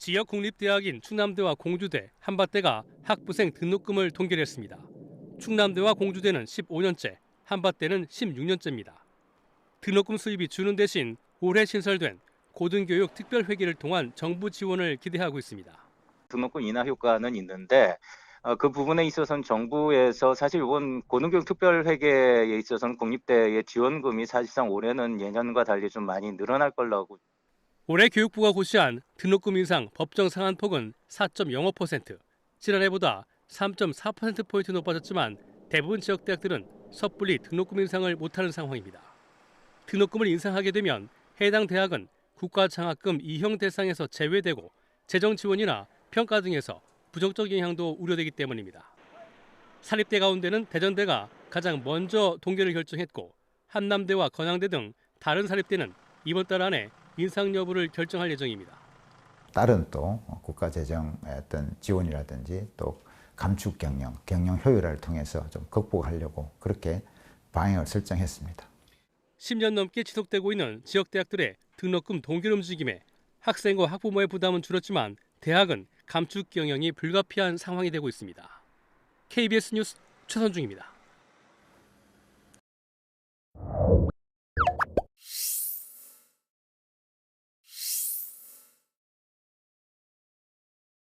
지역 국립대학인 충남대와 공주대, 한밭대가 학부생 등록금을 동결했습니다. 충남대와 공주대는 15년째, 한밭대는 16년째입니다. 등록금 수입이 주는 대신 올해 신설된 고등교육 특별회계를 통한 정부 지원을 기대하고 있습니다. 등록금 인하 효과는 있는데 어, 그 부분에 있어서는 정부에서 사실 이번 고등교육 특별회계에 있어서는 공립대의 지원금이 사실상 올해는 예년과 달리 좀 많이 늘어날 걸라고 올해 교육부가 고시한 등록금 인상 법정 상한폭은 4.05%, 지난해보다 3.4%포인트 높아졌지만 대부분 지역 대학들은 섣불리 등록금 인상을 못하는 상황입니다. 등록금을 인상하게 되면 해당 대학은 국가장학금 2형 대상에서 제외되고 재정 지원이나 평가 등에서 부정적 영향도 우려되기 때문입니다. 사립대 가운데는 대전대가 가장 먼저 동결을 결정했고 한남대와 건양대 등 다른 사립대는 이번 달 안에 인상 여부를 결정할 예정입니다. 다른 또 국가 재정의 어떤 지원이라든지 또 감축 경영, 경영 효율화를 통해서 좀 극복하려고 그렇게 방향을 설정했습니다. 10년 넘게 지속되고 있는 지역 대학들의 등록금 동결 움직임에 학생과 학부모의 부담은 줄었지만 대학은 감축 경영이 불가피한 상황이 되고 있습니다. KBS 뉴스 최선중입니다.